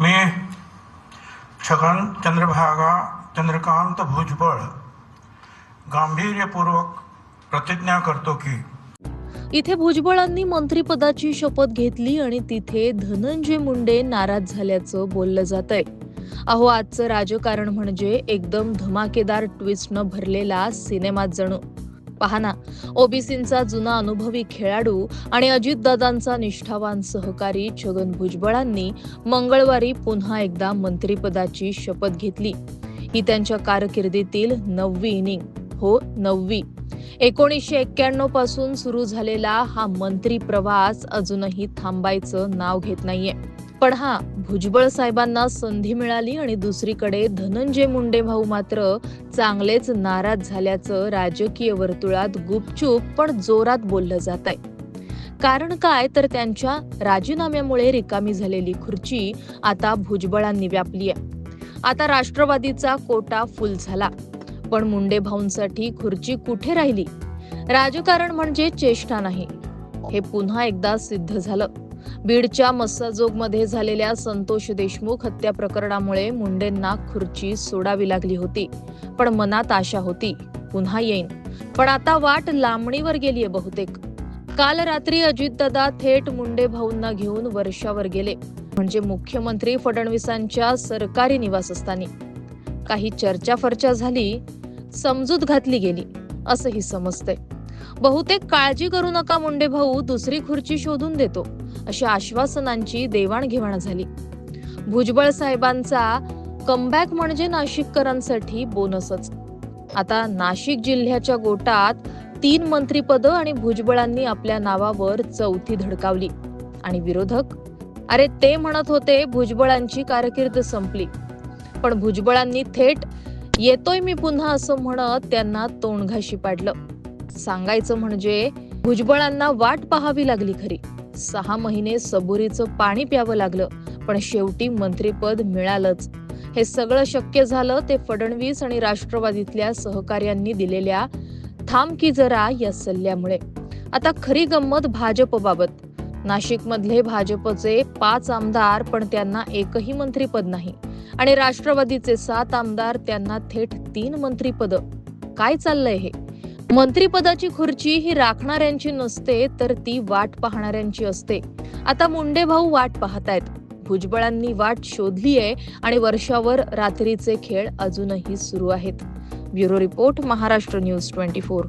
मी छगन चंद्रभागा चंद्रकांत भुजबळ गांभीर्यपूर्वक प्रतिज्ञा करतो की इथे भुजबळांनी मंत्रीपदाची शपथ घेतली आणि तिथे धनंजय मुंडे नाराज झाल्याचं बोललं जात आहे अहो आजचं राजकारण म्हणजे एकदम धमाकेदार ट्विस्टनं भरलेला सिनेमात जणू. पाहना ओबीसींचा जुना अनुभवी खेळाडू आणि अजितदादांचा निष्ठावान सहकारी छगन भुजबळांनी मंगळवारी पुन्हा एकदा मंत्रिपदाची शपथ घेतली. ही त्यांच्या कारकिर्दीतील नववी इनिंग. हो नववी. एकोणीसशे एक्क्याण्णवपासून सुरू झालेला हा मंत्री प्रवास अजूनही थांबायचं नाव घेत नाहीये. पण हा भुजबळ साहेबांना संधी मिळाली आणि दुसरीकडे धनंजय मुंडे भाऊ मात्र चांगलेच नाराज झाल्याचं राजकीय वर्तुळात गुपचूप पण जोरात बोललं जात आहे कारण काय? तर त्यांच्या राजीनाम्यामुळे रिकामी झालेली खुर्ची आता भुजबळांनी व्यापली आहे आता राष्ट्रवादीचा कोटा फुल झाला. पण मुंडे भाऊंसाठी खुर्ची कुठे राहिली? राजकारण म्हणजे चेष्टा नाही. हे पुन्हा एकदा सिद्ध झालं. बीडच्या मस्साजोगमध्ये झालेल्या संतोष देशमुख हत्या प्रकरणामुळे मुंडेंना खुर्ची सोडावी लागली होती पण मनात आशा होती पुन्हा येईन. पण आता वाट लांबणीवर गेलीये बहुतेक. काल रात्री अजितदादा थेट मुंडे भाऊंना घेऊन वर्षावर गेले म्हणजे मुख्यमंत्री फडणवीसांच्या सरकारी निवासस्थानी. काही चर्चा फर्चा झाली समजूत घातली गेली असंही समजतंय. बहुतेक काळजी करू नका मुंडे भाऊ दुसरी खुर्ची शोधून देतो. अशा आश्वासनांची देवाणघेवाण झाली. भुजबळ साहेबांचा कमबॅक म्हणजे नाशिककरांसाठी बोनसच आता नाशिक जिल्ह्याच्या गोटात तीन मंत्रीपद आणि भुजबळांनी आपल्या नावावर चौथी धडकावली. आणि विरोधक? अरे ते म्हणत होते भुजबळांची कारकीर्द संपली. पण भुजबळांनी थेट येतोय मी पुन्हा असं म्हणत त्यांना तोंडघाशी पाडलं. सांगायचं म्हणजे भुजबळांना वाट पाहावी लागली खरी. सहा महिने सबुरीचं पाणी प्यावं लागलं पण शेवटी मंत्रीपद मिळालंच. हे सगळं शक्य झालं ते फडणवीस आणि राष्ट्रवादीतल्या सहकार्यांनी दिलेल्या थांब की जरा या सल्ल्यामुळे. आता खरी गंमत भाजपबाबत. नाशिकमधले भाजपचे पाच आमदार पण त्यांना एकही मंत्रीपद नाही. आणि राष्ट्रवादीचे सात आमदार त्यांना थेट तीन मंत्रीपद. काय चाललंय हे? मंत्रीपदाची खुर्ची ही राखणाऱ्यांची नसते तर ती वाट पाहणाऱ्यांची असते. आता मुंडे भाऊ वाट पाहतायत. भुजबळांनी वाट शोधली आहे आणि वर्षावर रात्रीचे खेळ अजूनही सुरू आहेत. Bureau report Maharashtra news twenty four.